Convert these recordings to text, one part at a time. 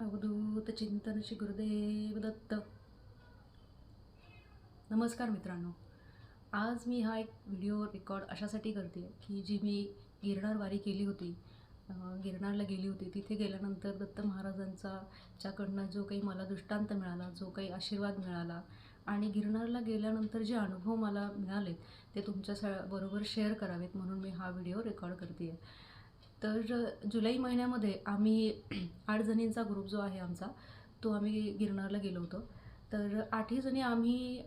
अवधूत चिंतन श्री गुरुदेव दत्त. नमस्कार मित्रांनो. आज मी हा एक व्हिडिओ रेकॉर्ड अशासाठी करते की जी मी गिरणार वारी केली होती. गिरणारला गिरनारला गेली होती. तिथे गेल्यानंतर दत्त महाराजांचा च्याकडनं जो काही मला दृष्टांत मिळाला जो काही आशीर्वाद मिळाला आणि गिरनारला गेल्यानंतर जे अनुभव मला मिळाले ते तुमच्या स बरोबर शेअर करावेत म्हणून मी हा व्हिडिओ रेकॉर्ड करते आहे तर जुलै महिन्यामध्ये आम्ही आठ जणींचा ग्रुप जो आहे आमचा तो आम्ही गिरनारला गेलो होतो. तर आठही जणी आम्ही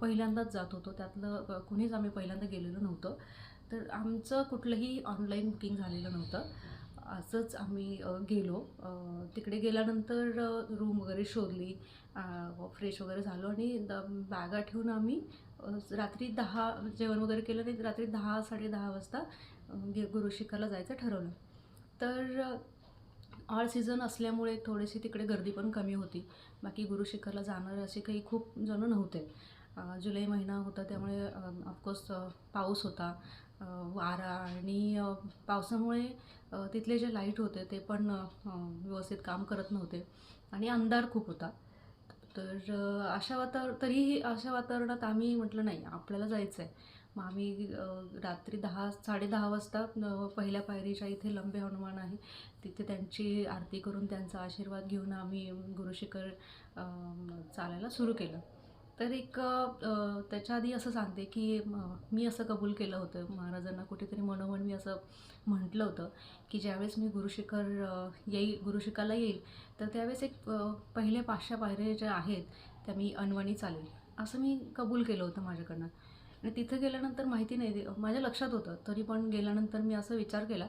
पहिल्यांदाच जात होतो. त्यातलं कुणीच आम्ही पहिल्यांदा गेलेलो नव्हतं. तर आमचं कुठलंही ऑनलाईन बुकिंग झालेलं नव्हतं. असंच आम्ही गेलो. तिकडे गेल्यानंतर रूम वगैरे शोधली फ्रेश वगैरे झालो आणि द बॅगा ठेवून आम्ही रात्री दहा जेवण वगैरे केलं आणि रात्री दहा साडेदहा वाजता अ, गे गुरुशिखाला जायचं ठरवलं. तर ऑल सीझन असल्यामुळे थोडीशी तिकडे गर्दी पण कमी होती. बाकी गुरुशिखरला जाणारे असे काही खूप जणं नव्हते. जुलै महिना होता त्यामुळे ऑफकोर्स पाऊस होता. वारा आणि पावसामुळे तिथले जे लाइट होते ते पण व्यवस्थित काम करत नव्हते आणि अंधार खूप होता. तर अशा वातावरण तरीही अशा वातावरणात आम्ही म्हटलं नाही आपल्याला जायचं आहे मग आम्ही रात्री दहा साडेदहा वाजता पहिल्या पायरीच्या इथे लंबे हनुमान आहे. तिथे त्यांची आरती करून त्यांचा आशीर्वाद घेऊन आम्ही गुरुशिखर चालायला सुरू केलं. तर एक त्याच्या आधी असं सांगते की मी असं कबूल केलं होतं. महाराजांना कुठेतरी मनोमन मी असं म्हटलं होतं की ज्यावेळेस मी गुरुशिखर येईल गुरुशिखाला येईल तर त्यावेळेस एक पहिले पाचशे पायऱ्या ज्या आहेत त्या मी अनवणी चालेल असं मी कबूल केलं होतं माझ्याकडनं. आणि तिथं गेल्यानंतर माहिती नाही माझ्या लक्षात होतं. तरी पण गेल्यानंतर मी असं विचार केला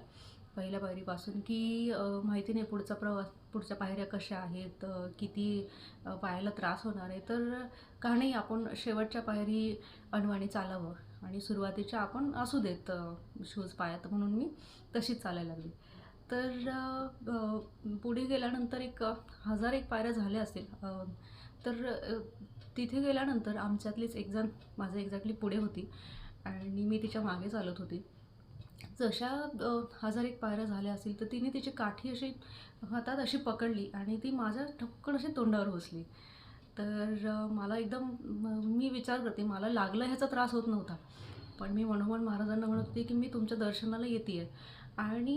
पहिल्या पायरीपासून की माहिती नाही पुढचा प्रवास पुढच्या पायऱ्या कशा आहेत किती पायाला त्रास होणार आहे. तर का नाही आपण शेवटच्या पायरी अनवाणी चालावं आणि सुरुवातीच्या आपण असू देत शूज पायात म्हणून मी तशीच चालायला लागली. तर पुढे गेल्यानंतर एक हजार एक पायऱ्या झाल्या असतील. तर तिथे गेल्यानंतर आमच्यातलीच एक जण माझं एक्झॅक्टली पुढे होती आणि मी तिच्यामागे चालत होती. जशा हजार एक पायऱ्या झाल्या असतील तर तिने तिची काठी अशी हातात अशी पकडली आणि ती माझ्या ठपकन अशी तोंडावर बसली. तर मला एकदम मी विचार करते मला लागलं ह्याचा त्रास होत नव्हता. पण मी मनोमन महाराजांना म्हणत होते की मी तुमच्या दर्शनाला येते आहे आणि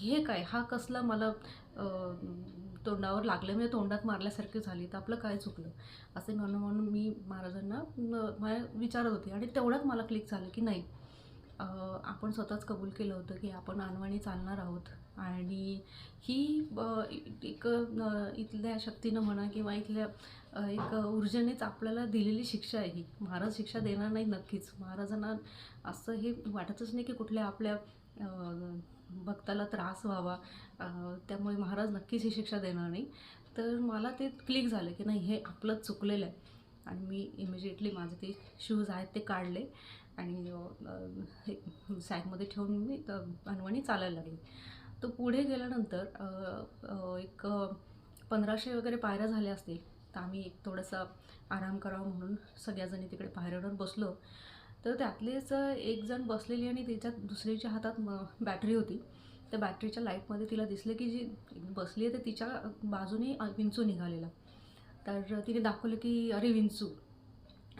हे काय? हा कसला मला तोंडावर लागलं म्हणजे तोंडात मारल्यासारखे झाली तर आपलं काय चुकलं? असे म्हणून म्हणून मी महाराजांना न- विचारत होते आणि तेवढ्यात मला क्लिक झालं की नाही. आपण स्वतःच कबूल केलं होतं की आपण अनवाणी चालणार आहोत. आणि ही एक इथल्या शक्तीनं म्हणा किंवा इथल्या एक ऊर्जेनेच आपल्याला दिलेली शिक्षा आहे ही. महाराज शिक्षा देणार नाही नक्कीच. महाराजांना असं हे वाटतच नाही की कुठल्या आपल्या भक्ताला त्रास व्हावा. त्यामुळे महाराज नक्कीच ही शिक्षा देणार नाही. तर मला ते क्लिक झालं की नाही हे आपलंच चुकलेलं आहे. आणि मी इमिजिएटली माझे ते शूज आहेत ते काढले. आणि सॅगमध्ये ठेवून मी त- अनवणी चालायला लागली. तो पुढे गेल्यानंतर एक पंधराशे वगैरे पायऱ्या झाल्या असतील. तर आम्ही एक थोडासा आराम करावा म्हणून सगळ्याजणी तिकडे पायऱ्यावर बसलो. तर त्यातलेच एक जण बसलेली आणि तिच्या दुसरीच्या हातात म बॅटरी होती. त्या बॅटरीच्या लाईटमध्ये तिला दिसलं की जी बसली आहे तर तिच्या बाजूने विंचू निघालेला. तर तिने दाखवलं की अरे विंचू.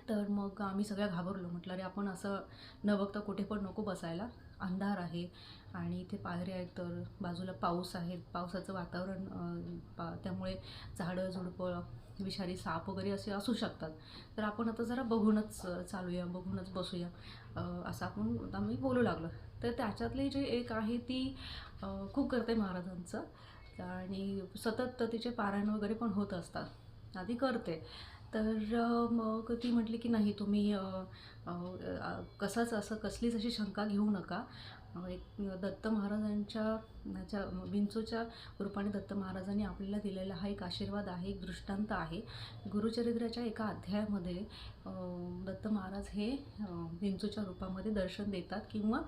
तर मग आम्ही सगळ्या घाबरलो. म्हटलं अरे आपण असं न बघता कुठे पण नको बसायला. अंधार आहे आणि इथे पायऱ्या आहेत तर बाजूला पाऊस आहे. पावसाचं वातावरण पा त्यामुळे झाडं झुडपं विषारी साप वगैरे असे असू शकतात. तर आपण आता जरा बघूनच चालूया बघूनच बसूया. असं आपण आम्ही बोलू लागलो. तर त्याच्यातली जी एक आहे ती खूप करते महाराजांचं. आणि सतत तिचे पारायण वगैरे पण होत असतात. आधी करते. तर मग ती म्हटली की नाही तुम्ही कसाच असं कसलीच अशी शंका घेऊ नका. एक दत्त महाराजांच्या ह्याच्या विंचूच्या रूपाने दत्त महाराजांनी आपल्याला दिलेला हा एक आशीर्वाद आहे एक दृष्टांत आहे. गुरुचरित्राच्या एका अध्यायामध्ये दत्त महाराज हे विंचूच्या रूपामध्ये दर्शन देतात किंवा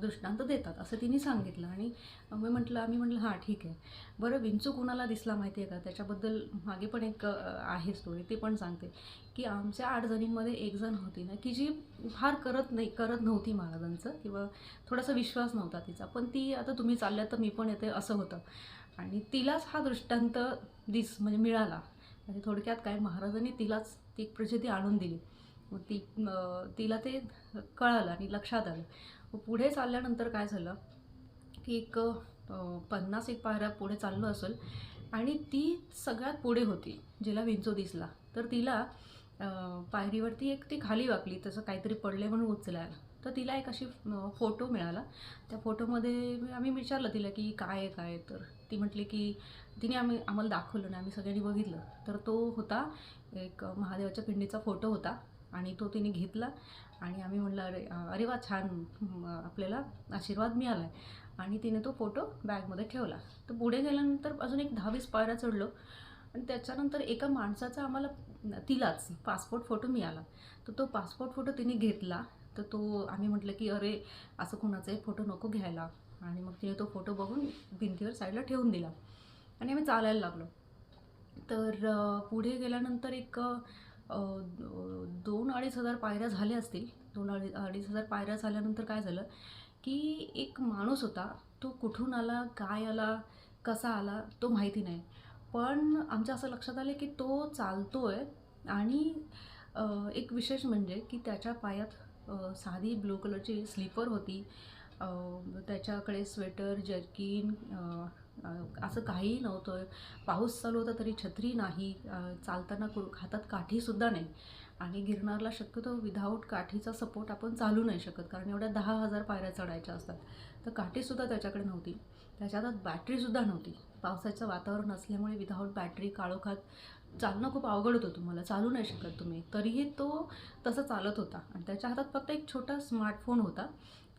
दृष्टांत देतात असं तिने सांगितलं. आणि मी म्हटलं आम्ही म्हटलं हां ठीक आहे. बरं विंचू कुणाला दिसला माहिती आहे का? त्याच्याबद्दल मागे पण एक आहे स्टोरी ते पण सांगते की आमच्या आठ जणींमध्ये एक जण होती ना की जी फार करत नाही करत नव्हती महाराजांचं किंवा थोडासा विश्वास नव्हता तिचा. पण ती आता तुम्ही चालल्या तर मी पण येते असं होतं. आणि तिलाच हा दृष्टांत दिस म्हणजे मिळाला. म्हणजे थोडक्यात काय महाराजांनी तिलाच ती एक प्रचिती आणून दिली. ती तिला ते कळालं आणि लक्षात आलं. पुढे चालल्यानंतर काय झालं की एक पन्नास एक पायऱ्या पुढे चाललो असेल आणि ती सगळ्यात पुढे होती जिला विंचो दिसला तर तिला पायरीवरती एक ती खाली वाकली तसं काहीतरी पडले म्हणून उचलायला. तर तिला एक अशी फोटो मिळाला. त्या फोटोमध्ये आम्ही विचारलं तिला की काय आहे काय आहे? तर ती म्हटली की तिने आम्ही आम्हाला दाखवलं ना आम्ही सगळ्यांनी बघितलं. तर तो होता एक महादेवाच्या पिंडीचा फोटो होता. आणि तो तिने घेतला. आणि आम्ही म्हणलं अरे अरे वा छान आपल्याला आशीर्वाद मिळाला आहे आणि तिने तो फोटो बॅगमध्ये ठेवला. तर पुढे गेल्यानंतर अजून एक दहावीस पायऱ्या चढलो. आणि त्याच्यानंतर एका माणसाचा आम्हाला तिलाच पासपोर्ट फोटो मिळाला. तर तो पासपोर्ट फोटो तिने घेतला. तर तो आम्ही म्हटलं की अरे असं कोणाचाही फोटो नको घ्यायला. आणि मग तिने तो फोटो बघून भिंतीवर साईडला ठेवून दिला. आणि आम्ही चालायला लागलो. तर पुढे गेल्यानंतर एक दोन अडीच हजार पायऱ्या झाल्या असतील. दोन अडीच अडीच हजार पायऱ्या झाल्यानंतर काय झालं की एक माणूस होता तो कुठून आला काय आला कसा आला तो माहिती नाही. पण आमच्या असं लक्षात आलं की तो चालतो आहे आणि एक विशेष म्हणजे की त्याच्या पायात साधी ब्लू कलरची स्लीपर होती. त्याच्याकडे स्वेटर जर्किन असं काहीही नव्हतं. पाऊस चालू होता तरी छत्री नाही. चालताना कु हातात काठीसुद्धा नाही. आणि गिरणारला शक्यतो विदाऊट काठीचा सपोर्ट आपण चालू नाही शकत. कारण एवढ्या दहा हजार पायऱ्या चढायच्या असतात. तर काठीसुद्धा त्याच्याकडे नव्हती. त्याच्या हातात बॅटरीसुद्धा नव्हती. पावसाचं वातावरण असल्यामुळे विदाऊट बॅटरी काळोखात चालणं खूप अवघड होतं तुम्हाला. चालू नाही शकत तुम्ही. तरीही तो तसं चालत होता. आणि त्याच्या हातात फक्त एक छोटा स्मार्टफोन होता.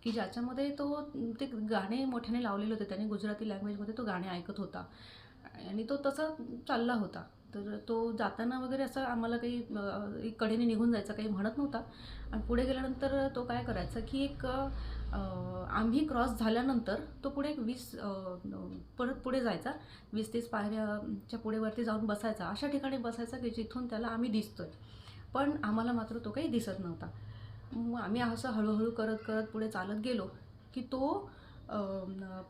की ज्याच्यामध्ये तो ते गाणे मोठ्याने लावलेले होते. त्याने गुजराती लँग्वेजमध्ये तो गाणे ऐकत होता. आणि तो तसा चालला होता. तर तो जाताना वगैरे असं आम्हाला काही एक कडेने निघून जायचा काही म्हणत नव्हता. आणि पुढे गेल्यानंतर तो काय करायचा की एक आम्ही क्रॉस झाल्यानंतर तो पुढे एक वीस परत पुढे जायचा. वीस तीस पायऱ्याच्या पुढेवरती जाऊन बसायचा. अशा ठिकाणी बसायचा की जिथून त्याला आम्ही दिसतोय. पण आम्हाला मात्र तो काही दिसत नव्हता. मग आम्ही असं हळूहळू करत करत पुढे चालत गेलो की तो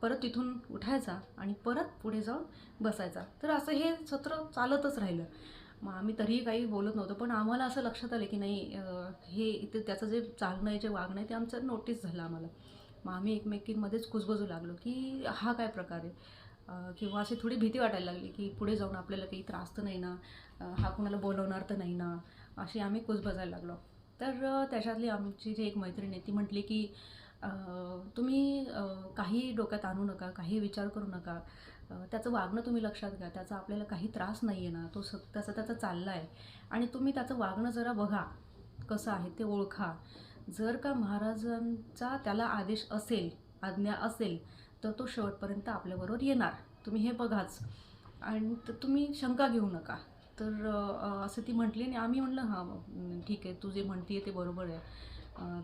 परत तिथून उठायचा आणि परत पुढे जाऊन बसायचा. तर असं हे सत्र चालतच राहिलं. मग आम्ही तरीही काही बोलत नव्हतो पण आम्हाला असं लक्षात आलं की नाही हे इथे त्याचं जे चालणं आहे जे वागणं आहे ते आमचं नोटीस झालं आम्हाला. मग आम्ही एकमेकींमध्येच कुजबजू लागलो की हा काय प्रकार आहे? किंवा अशी थोडी भीती वाटायला लागली की पुढे जाऊन आपल्याला काही त्रास तर नाही ना? हा कोणाला बोलवणार तर नाही ना? अशी आम्ही कुजबजायला लागलो. तर त्याच्यातली आमची जी एक मैत्रीण आहे ती म्हटली की तुम्ही काही डोक्यात आणू नका काही विचार करू नका. त्याचं वागणं तुम्ही लक्षात घ्या. त्याचा आपल्याला काही त्रास नाही आहे ना. तो स त्याचा त्याचा चालला आहे आणि तुम्ही त्याचं वागणं जरा बघा. कसं आहे ते ओळखा. जर का महाराजांचा त्याला आदेश असेल आज्ञा असेल तर तो शेवटपर्यंत आपल्याबरोबर येणार. तुम्ही हे बघाच. आणि तुम्ही शंका घेऊ नका. तर असं ती म्हटली आणि आम्ही म्हणलं हां ठीक आहे तू जे म्हणते ते बरोबर आहे.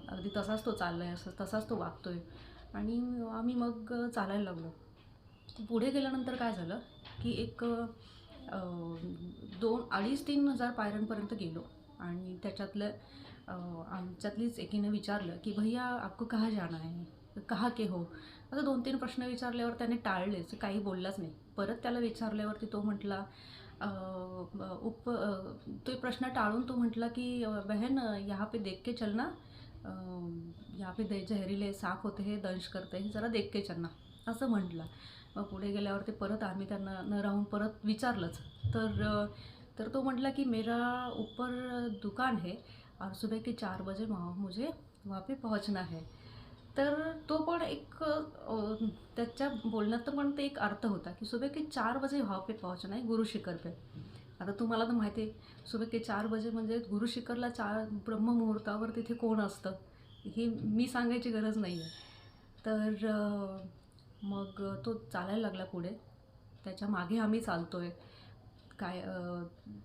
अगदी तसाच तो चालला आहे असं तसाच तो वागतो आहे आणि आम्ही मग चालायला लागलो. पुढे गेल्यानंतर काय झालं की एक दोन अडीच तीन हजार पायऱ्यांपर्यंत गेलो. आणि त्याच्यातलं आमच्यातलीच एकीने विचारलं की भैया आपको कहाँ जाना आहे कहा के हो? असं दोन तीन प्रश्न विचारल्यावर त्याने टाळलेच काही बोललाच नाही. परत त्याला विचारल्यावरती तो म्हटला उप तो प्रश्न टाळून तो म्हटला की बहन यहाँ पे देख के चलना यहाँ पे दे जहरीले साप होते हे दंश करते हे जरा देख के चलना असं म्हटलं. मग पुढे गेल्यावर ते परत आम्ही त्यांना न राहून परत विचारलंच. तर तर तो म्हटला की मेरा ऊपर दुकान है और सुबह के चार बजे मुझे वहाँ पे पहुँचना है. तर तो पण एक त्याच्या बोलण्यात पण ते एक अर्थ होता की सुबह के चार बजे वहाँ पे आहे गुरुशिखर गुरु पे. आता तुम्हाला तर माहिती आहे सुबह के चार बजे म्हणजे गुरुशिखरला चार ब्रह्ममुहूर्तावर तिथे कोण असतं हे मी सांगायची गरज नाही आहे तर मग तो चालायला लागला पुढे. त्याच्यामागे आम्ही चालतो आहे काय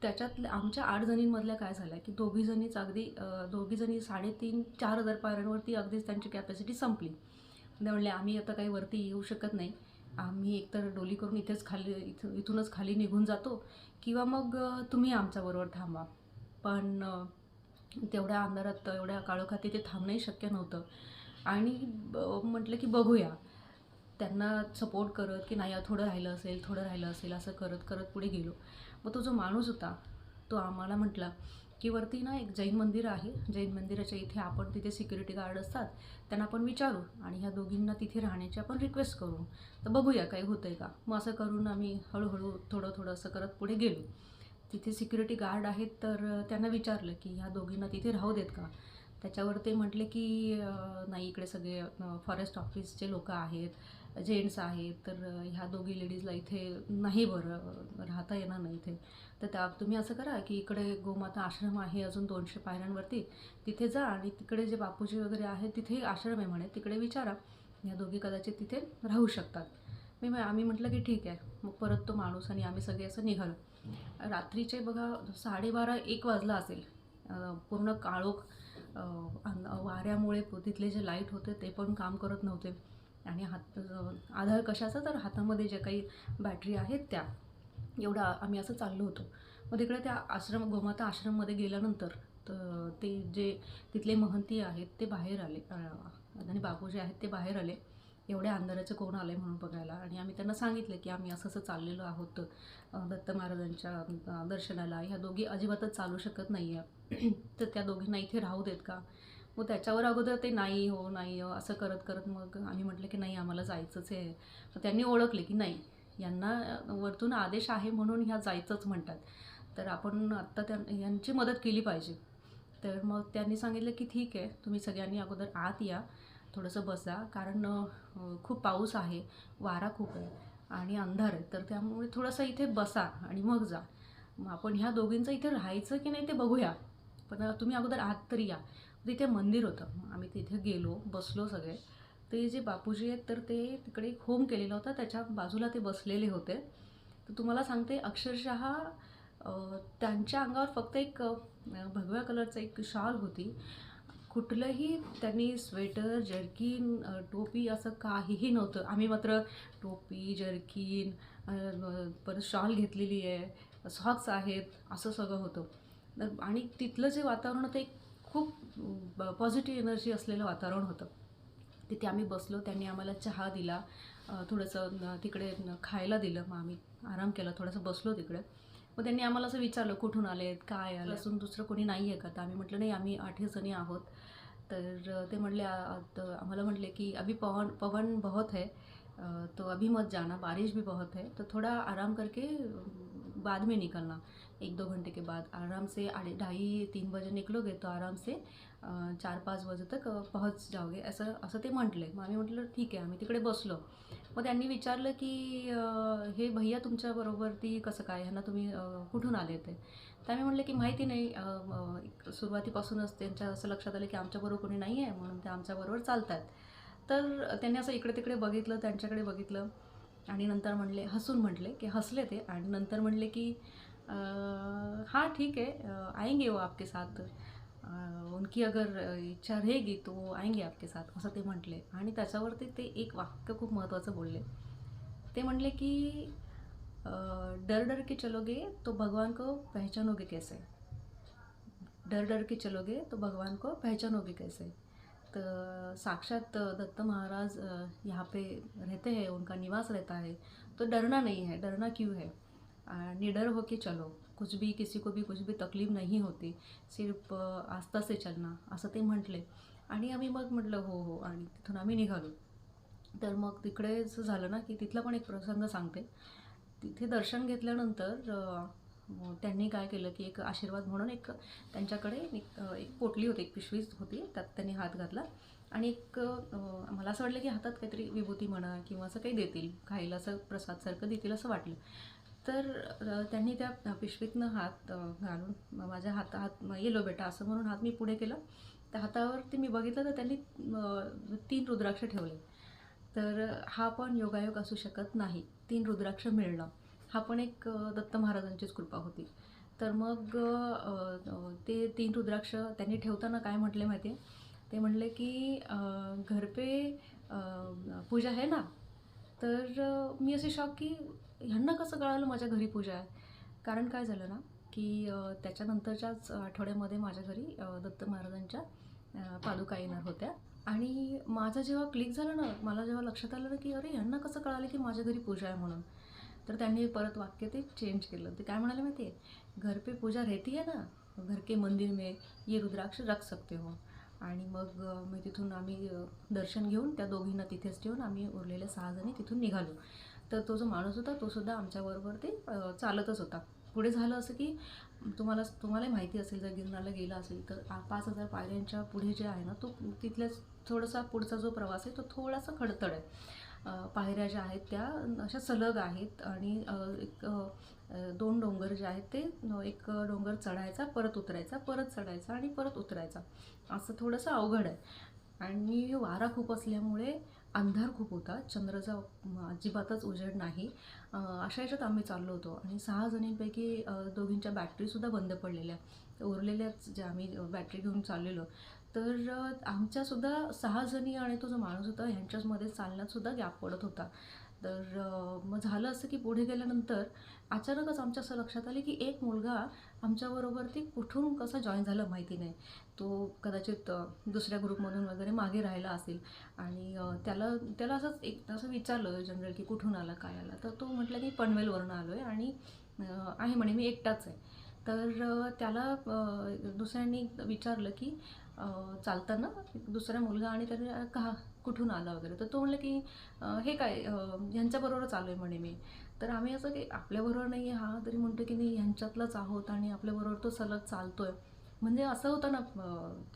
त्याच्यात आमच्या आठ जणींमधल्या काय झालं की दोघीजणीच अगदी दोघीजणी साडेतीन चार हजार पायऱ्यांवरती अगदीच त्यांची कॅपॅसिटी संपली. ते म्हणले आम्ही आता काही वरती येऊ शकत नाही. आम्ही एकतर डोली करून इथेच खाली इथं इथूनच खाली निघून जातो. किंवा मग तुम्ही आमच्याबरोबर थांबा. पण तेवढ्या अंधारात एवढ्या काळोखात तिथे थांबणंही शक्य नव्हतं. आणि ब- म्हटलं की बघूया. त्यांना सपोर्ट करत की नाही थोडं राहिलं असेल थोडं राहिलं असेल असं करत करत पुढे गेलो. मग तो जो माणूस होता तो आम्हाला म्हटला की वरती ना एक जैन मंदिर आहे. जैन मंदिराच्या इथे आपण तिथे सिक्युरिटी गार्ड असतात. त्यांना आपण विचारू आणि ह्या दोघींना तिथे राहण्याची आपण रिक्वेस्ट करू. तर बघूया काही होतं आहे का. मग असं करून आम्ही हळूहळू थोडं थोडं असं करत पुढे गेलो. तिथे सिक्युरिटी गार्ड आहेत तर त्यांना विचारलं की ह्या दोघींना तिथे राहू देत का? त्याच्यावर ते म्हटले की नाही इकडे सगळे फॉरेस्ट ऑफिसचे लोक आहेत जेंट्स आहेत तर ह्या दोघी लेडीजला इथे नाही बरं राहता येणार नाही इथे. तर त्या तुम्ही असं करा की इकडे गोमाता आश्रम आहे अजून दोनशे पायऱ्यांवरती तिथे जा आणि तिकडे जे बापूजी वगैरे आहेत तिथे आश्रम आहे म्हणे तिकडे विचारा. ह्या दोघी कदाचित तिथे राहू शकतात. मी आम्ही म्हटलं की ठीक आहे मग परत तो माणूस आणि आम्ही सगळे असं निघालो. रात्रीचे बघा साडेबारा एक वाजला असेल. पूर्ण काळोख वाऱ्यामुळे तिथले जे लाइट होते ते पण काम करत नव्हते. आणि हात आधार कशाचा तर हातामध्ये ज्या काही बॅटरी आहेत त्या. एवढा आम्ही असं चाललो होतो. मग तिकडे त्या आश्रम गोमाता आश्रममध्ये गेल्यानंतर तर ते जे तिथले महंती आहेत ते बाहेर आले. आणि बापू जे आहेत ते बाहेर आले. एवढ्या अंधाराचं कोण आलं आहे म्हणून बघायला. आणि आम्ही त्यांना सांगितलं की आम्ही असं असं चाललेलो आहोत दत्त महाराजांच्या दर्शनाला. ह्या दोघी अजिबातच चालू शकत नाही आहे तर त्या दोघींना इथे राहू देत का? मग त्याच्यावर अगोदर ते नाही हो नाही हो असं करत करत मग आम्ही म्हटलं की नाही आम्हाला जायचंच आहे. मग त्यांनी ओळखले की नाही. यांना वरतून आदेश आहे म्हणून ह्या जायचंच म्हणतात. तर आपण आत्ता त्या यांची मदत केली पाहिजे. तर मग त्यांनी सांगितलं की ठीक आहे तुम्ही सगळ्यांनी अगोदर आत या. थोडंसं बसा कारण खूप पाऊस आहे वारा खूप आहे आणि अंधार आहे. तर त्यामुळे थोडंसं इथे बसा आणि मग जा. मग आपण ह्या दोघींचं इथे राहायचं की नाही ते बघूया. पण तुम्ही अगोदर आत तरी या. तिथे मंदिर होतं. आम्ही तिथे गेलो बसलो सगळे. ते जे बापूजी आहेत तर ते तिकडे एक होम केलेला होता. त्याच्या बाजूला ते बसलेले होते. तर तुम्हाला सांगते अक्षरशः त्यांच्या अंगावर फक्त एक भगव्या कलरचं एक शाल होती. कुठलंही त्यांनी स्वेटर जर्किन टोपी असं काहीही नव्हतं. आम्ही मात्र टोपी जर्किन परत शॉल घेतलेली आहे सॉक्स आहेत असं सगळं होतं. तर आणि तिथलं जे वातावरण होतं एक खूप पॉझिटिव्ह एनर्जी असलेलं वातावरण होतं. तिथे आम्ही बसलो त्यांनी आम्हाला चहा दिला थोडंसं तिकडे खायला दिलं. मग आम्ही आराम केला थोडंसं बसलो तिकडे. मग त्यांनी आम्हाला असं विचारलं कुठून आलेत? काय आलं? असून दुसरं कोणी नाही आहे का? तर आम्ही म्हटलं नाही आम्ही आठही जणी आहोत. तर ते म्हटले तर आम्हाला म्हटले की अभी पवन पवन बहुत है तो अभी मत जाना बारिश भी बहुत है तो थोड़ा आराम करके बाद में निकलना. एक दो घंटे के बाद आराम से आढ़े ढाई तीन बजे निकलोगे तो आराम से चार पाच वाजे तक पोहोच जाओगे। असं असं ते म्हटले। मग आम्ही म्हटलं ठीक आहे आम्ही तिकडे बसलो. मग त्यांनी विचारलं की हे भैया तुमच्याबरोबरती कसं काय? ह्यांना तुम्ही कुठून आले ते? तर मी म्हटलं की माहिती नाही. सुरुवातीपासूनच त्यांच्या असं लक्षात आलं की आमच्याबरोबर कोणी नाही आहे म्हणून ते आमच्याबरोबर चालत आहेत तर त्यांनी असं इकडे तिकडे बघितलं त्यांच्याकडे बघितलं आणि नंतर म्हणले हसून म्हटले की हसले ते. आणि नंतर म्हणले की हां ठीक आहे. आएंगे वो आपके साथ. उनकी अगर इच्छा रहेगी तो वो आएंगे आपके साथ असं ते म्हटले. आणि त्याच्यावरती ते एक वाक्य खूप महत्त्वाचं बोलले. ते म्हणले की डर डर के चलोगे तो भगवान को पहचानोगे कैसे? डर डर के चलोगे तो भगवान को पहचानोगे कैसे? तो साक्षात दत्त महाराज यहाँ पे रहते हैं उनका निवास रहता है तो डरना नहीं है डरना क्यों है? निडर निडर होके चलो। कुछ भी किसी को भी कुछ भी तकलीफ नहीं होती सिर्फ आस्था से चलना असं ते म्हटले. आणि आम्ही मग म्हटलं हो हो आणि तिथून आम्ही निघालो. तर मग तिकडेच झालं ना की तिथला पण एक प्रसंग सांगते. तिथे दर्शन घेतल्यानंतर त्यांनी काय केलं की एक आशीर्वाद म्हणून एक त्यांच्याकडे एक एक पोटली होती एक पिशवीच होती त्यात त्यांनी हात घातला. आणि एक मला असं वाटलं की हातात काहीतरी विभूती म्हणा किंवा असं काही देतील खायला असं प्रसादसारखं देतील असं वाटलं. तर त्यांनी त्या पिशवीतनं हात घालून माझ्या माझ्या हातात येलो बेटा असं म्हणून हात मी पुढे केला. त्या हातावरती मी बघितलं तर त्यांनी तीन रुद्राक्ष ठेवले. तर हा पण योगायोग असू शकत नाही. तीन रुद्राक्ष मिळणं. हा पण एक दत्त महाराजांचीच कृपा होती. तर मग ते तीन रुद्राक्ष त्यांनी ठेवताना काय म्हटले माहिती आहे ते म्हणले की घरपे घर पे पूजा आहे ना? तर मी असे शॉक की ह्यांना कसं कळालं माझ्या घरी पूजा आहे? कारण काय झालं ना की त्याच्यानंतरच्याच आठवड्यामध्ये माझ्या घरी दत्त महाराजांच्या पादुका येणार होत्या. आणि माझं जेव्हा क्लिक झालं ना मला जेव्हा लक्षात आलं ना की अरे ह्यांना कसं कळालं की माझ्या घरी पूजा आहे म्हणून? तर त्यांनी परत वाक्य ते चेंज केलं. ते काय म्हणाले माहिती आहे घर पे पूजा रहती है ना घर के मंदिर में ये रुद्राक्ष रख सकते हो. आणि मग मी तिथून आम्ही दर्शन घेऊन त्या दोघींना तिथेच ठेवून आम्ही उरलेल्या सहा जणी तिथून निघालो. तर तो जो माणूस होता तो सुद्धा आमच्याबरोबर ते चालतच होता. पुढे झालं असं की तुम्हाला तुम्हालाही माहिती असेल जर गिरनारला गेला असेल तर पाच हजार पायऱ्यांच्या पुढे जे आहे ना तो तिथल्याच थोडासा पुढचा जो प्रवास आहे तो थोडासा खडतड आहे. पायऱ्या ज्या आहेत त्या अशा सलग आहेत आणि एक दोन डोंगर जे आहेत ते एक डोंगर चढायचा परत उतरायचा परत चढायचा आणि परत उतरायचा. असं थोडंसं अवघड आहे. आणि वारा खूप असल्यामुळे अंधार खूप होता. चंद्राचा अजिबातच उजेड नाही. अशा याच्यात आम्ही चाललो होतो. आणि सहा जणींपैकी दोघींच्या बॅटरीसुद्धा बंद पडलेल्या. उरलेल्याच ज्या आम्ही बॅटरी घेऊन चाललेलो. तर आमच्यासुद्धा सहा जणी आणि तो जो माणूस होता ह्यांच्यामध्ये चालण्यातसुद्धा गॅप पडत होता. तर मग झालं असं की पुढे गेल्यानंतर अचानकच आमच्या असं लक्षात आले की एक मुलगा आमच्याबरोबर ती कुठून कसा जॉईन झाला माहिती नाही. तो कदाचित दुसऱ्या ग्रुपमधून वगैरे मागे राहिला असेल. आणि त्याला त्याला असंच एक असं विचारलं जनरल की कुठून आला काय आला. तर तो म्हटलं की पनवेलवरून आलो आहे आणि आहे म्हणे मी एकटाच आहे. तर त्याला दुसऱ्यांनी विचारलं की चालताना दुसरा मुलगा आणि त्याने का कुठून आला वगैरे? तर तो म्हणलं की हे काय ह्यांच्याबरोबर ह्यांच्याबरोबरच आलो आहे म्हणे मी. तर आम्ही असं की आपल्याबरोबर नाही आहे हा. तरी म्हणतो की नाही ह्यांच्यातलाच आहोत आणि आपल्याबरोबर तो सलग चालतो आहे म्हणजे असं होतं ना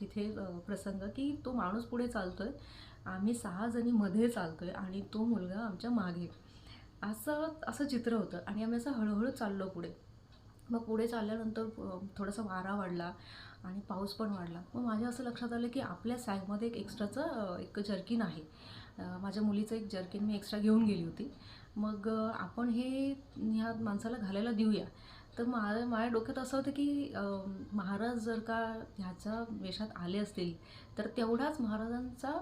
तिथे प्रसंग की तो माणूस पुढे चालतो आहे आम्ही सहा जणी मध्ये आहे आणि तो मुलगा आमच्या मागे. असं असं चित्र होतं आणि आम्ही असं हळूहळू चाललो पुढे. मग पुढे चालल्यानंतर थोडासा वारा वाढला. आणि पाऊस पण वाढला. मग माझ्या असं लक्षात आलं की आपल्या सॅगमध्ये एक एक्स्ट्राचं एक जर्किन आहे. माझ्या मुलीचं एक जर्किन मी एक्स्ट्रा घेऊन गेली होती. मग आपण हे ह्या माणसाला घालायला देऊया. तर मा माझ्या डोक्यात असं होतं की महाराज जर का ह्याच्या वेशात आले असतील तर तेवढाच महाराजांचा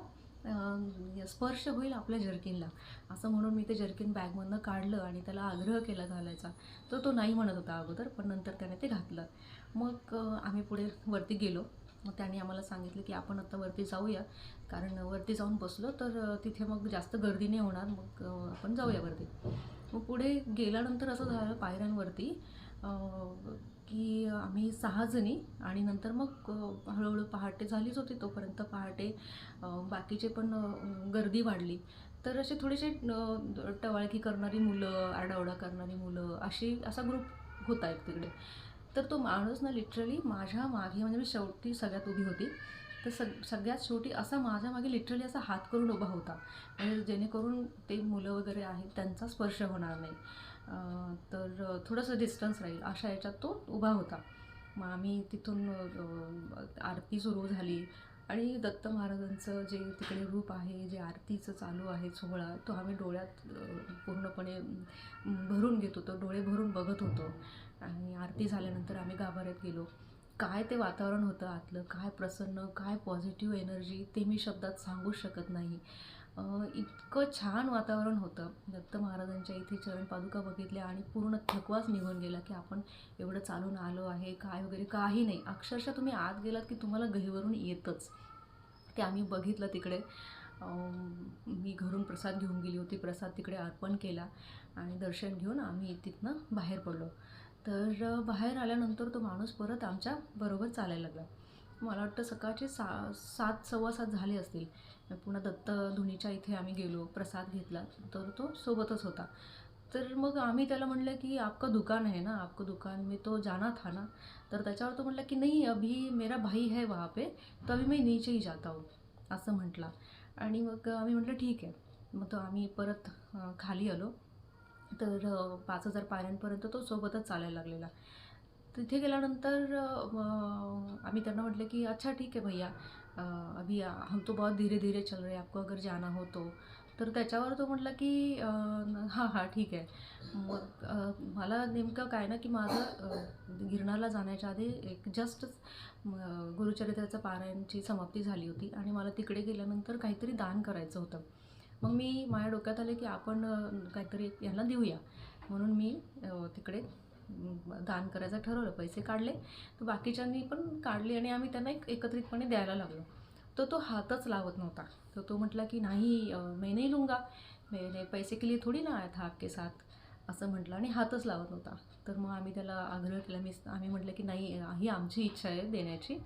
स्पर्श होईल आपल्या जर्किनला. असं म्हणून मी ते जर्किन बॅगमधनं काढलं आणि त्याला आग्रह केला घालायचा. तर तो नाही म्हणत होता अगोदर पण नंतर त्याने ते घातलं. मग आम्ही पुढे वरती गेलो. मग त्यांनी आम्हाला सांगितलं की आपण आता वरती जाऊया. कारण वरती जाऊन बसलो तर तिथे मग जास्त गर्दी नाही होणार. मग आपण जाऊया वरती. मग पुढे गेल्यानंतर असं झालं पायऱ्यांवरती की आम्ही सहा जणी आणि नंतर मग हळूहळू पहाटे झालीच होती तोपर्यंत पहाटे बाकीचे पण गर्दी वाढली. तर असे थोडेसे टवाळकी करणारी मुलं आरडाओरडा करणारी मुलं अशी असा ग्रुप होता एक तिकडे. तर तो माणूस ना लिटरली माझ्या मागे म्हणजे मी शेवटी सगळ्यात उभी होती. तर सग सगळ्यात शेवटी असा माझ्या मागे लिटरली असा हात करून उभा होता. म्हणजे जेणेकरून ते मुलं वगैरे आहेत त्यांचा स्पर्श होणार नाही. तर थोडंसं डिस्टन्स राहील. अशा याच्यात तो उभा होता. मग आम्ही तिथून आरती सुरू झाली. आणि दत्त महाराजांचं जे तिकडे रूप आहे जे आरतीचं चालू आहे सोहळा तो आम्ही डोळ्यात पूर्णपणे भरून घेत होतो डोळे भरून बघत होतो. आणि आरती झाल्यानंतर आम्ही गाभाऱ्यात गेलो. काय ते वातावरण होतं आतलं? काय प्रसन्न काय पॉझिटिव्ह एनर्जी? ते मी शब्दात सांगूच शकत नाही. इतकं छान वातावरण होतं. दत्त महाराजांच्या इथे चरण पादुका बघितल्या आणि पूर्ण थकवाच निघून गेला की आपण एवढं चालून आलो आहे काय वगैरे काही नाही. अक्षरशः तुम्ही आत गेलात की तुम्हाला गहीवरून येतच. ते आम्ही बघितलं तिकडे. मी घरून प्रसाद घेऊन गेली होती. प्रसाद तिकडे अर्पण केला आणि दर्शन घेऊन आम्ही तिथनं बाहेर पडलो. तर बाहेर आल्यानंतर तो माणूस परत आमच्या बरोबर चालायला लागला. मला वाटतं सकाळचे सा सात सव्वा सात झाले असतील. पुन्हा दत्त धुनीच्या इथे आम्ही गेलो प्रसाद घेतला तर तो सोबतच होता. तर मग आम्ही त्याला म्हणलं की आपका दुकान है ना आपका दुकान में तो जाना था ना? तर त्याच्यावर तो म्हटला की नाही अभी मेरा भाई है वहाँ पे तभी अभी मैं नीचे ही जाता हूँ असं म्हटला. आणि मग आम्ही म्हटलं ठीक आहे. मग तो आम्ही परत खाली आलो. तर पाच हजार पायऱ्यांपर्यंत तो सोबतच चालायला लागलेला. तिथे गेल्यानंतर आम्ही त्यांना म्हटलं की अच्छा ठीक आहे भैया. अभी हम तो बहुत धीरे धीरे चल रहे आपको अगर जाना हो तो. तर त्याच्यावर तो म्हटला की हां हां ठीक आहे. मग मला नेमकं काय ना की माझं अ, गिरणारला जाण्याच्या आधी एक जस्ट गुरुचरित्राचं पारायणची समाप्ती झाली होती आणि मला तिकडे गेल्यानंतर काहीतरी दान करायचं होतं. मग मी माझ्या डोक्यात आले की आपण काहीतरी यांना देऊया. म्हणून मी तिकडे दान करायचं ठरवलं पैसे काढले. तर बाकीच्यांनी पण काढले आणि आम्ही त्यांना एक एकत्रितपणे द्यायला लागलो. तर तो हातच लावत नव्हता. तर तो म्हटला की नाही अ, लुंगा नहीं लूँगा. पैसे के लिए थोडी ना आहेत था के साथ. असं म्हटलं आणि हातच लावत नव्हता. तर मग आम्ही त्याला आग्रह केला मी आम्ही म्हटलं की नाही ही आमची इच्छा आहे देण्याची.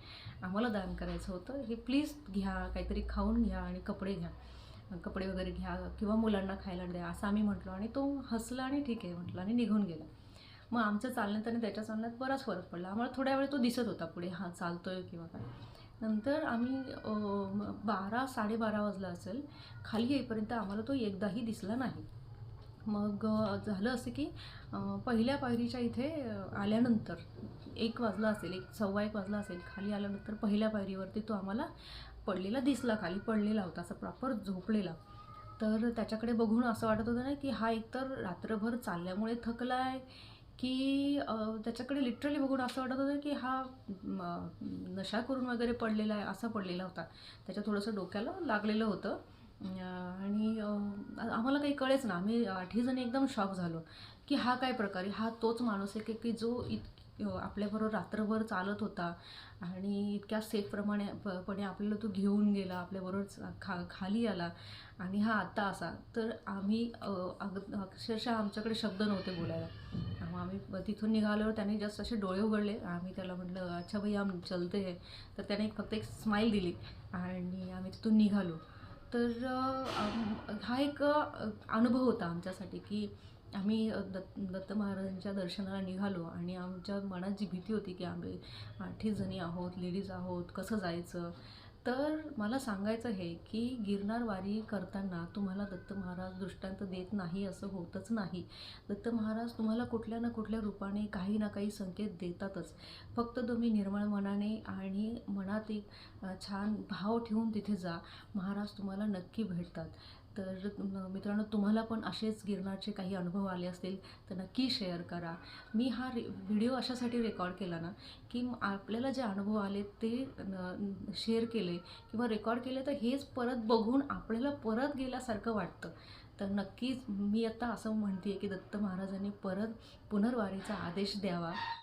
आम्हाला दान करायचं होतं. हे प्लीज घ्या काहीतरी खाऊन घ्या आणि कपडे घ्या. कपडे वगैरे घ्या किंवा मुलांना खायला द्या. असं आम्ही म्हटलो आणि तो हसला आणि ठीक आहे म्हटलं आणि निघून गेला. मग आमचं चालण्यात आणि त्याच्या चालण्यात बराच फरक पडला. आम्हाला थोड्या वेळ तो दिसत होता पुढे हा चालतो आहे किंवा काय. नंतर आम्ही बारा साडेबारा वाजला असेल. खाली येईपर्यंत आम्हाला तो एकदाही दिसला नाही. मग झालं असं की पहिल्या पायरीच्या इथे आल्यानंतर एक वाजला असेल एक सव्वा एक वाजला असेल खाली आल्यानंतर पहिल्या पायरीवरती तो आम्हाला पडलेला दिसला खाली पडलेला होता असं प्रॉपर झोपलेला. तर त्याच्याकडे बघून असं वाटत होतं ना की हा एकतर रात्रभर चालल्यामुळे थकला आहे की त्याच्याकडे लिटरली बघून असं वाटत होतं की हा नशा करून वगैरे पडलेला आहे असा पडलेला होता. त्याच्या थोडंसं डोक्याला लागलेलं होतं. आणि आम्हाला काही कळेच ना. आम्ही आठवीजणी एकदम शॉक झालो की हा काय प्रकारे हा तोच माणूस आहे की की जो इत आपल्याबरोबर रात्रभर चालत होता आणि इतक्या सेफप्रमाणे प पणे आपल्याला तो घेऊन गेला आपल्याबरोबर खा खाली आला आणि हा आत्ता असा. तर आम्ही अग अक्षरशः आमच्याकडे शब्द नव्हते बोलायला. मग आम्ही तिथून निघाल्यावर त्याने जस्ट असे डोळे उघडले. आम्ही त्याला म्हटलं अच्छा भाई हम चलते हे. तर त्याने एक फक्त एक स्माईल दिली आणि आम्ही तिथून निघालो. तर हा एक अनुभव होता आमच्यासाठी की आम्ही दत्त दत्त महाराजांच्या दर्शनाला निघालो आणि आमच्या मनात जी भीती होती की आम्ही आठही जणी आहोत लेडीज आहोत कसं जायचं? तर मला सांगायचं आहे की गिरनार वारी करताना तुम्हाला दत्त महाराज दृष्टांत देत नाही असं होतच नाही. दत्त महाराज तुम्हाला कुठल्या ना कुठल्या रूपाने काही ना काही संकेत देतातच. फक्त तुम्ही निर्मळ मनाने आणि मनात एक छान भाव ठेवून तिथे जा. महाराज तुम्हाला नक्की भेटतात. तर मित्रांनो तुम्हाला पण असेच गिरणारचे काही अनुभव आले असतील तर नक्की शेअर करा. मी हा रे व्हिडिओ अशासाठी रेकॉर्ड केला ना की आपल्याला जे अनुभव आले ते न- शेअर केले किंवा रेकॉर्ड केले तर हेच परत बघून आपल्याला परत गेल्यासारखं वाटतं. तर नक्कीच मी आता असं म्हणते की दत्त महाराजांनी परत पुनर्वारीचा आदेश द्यावा.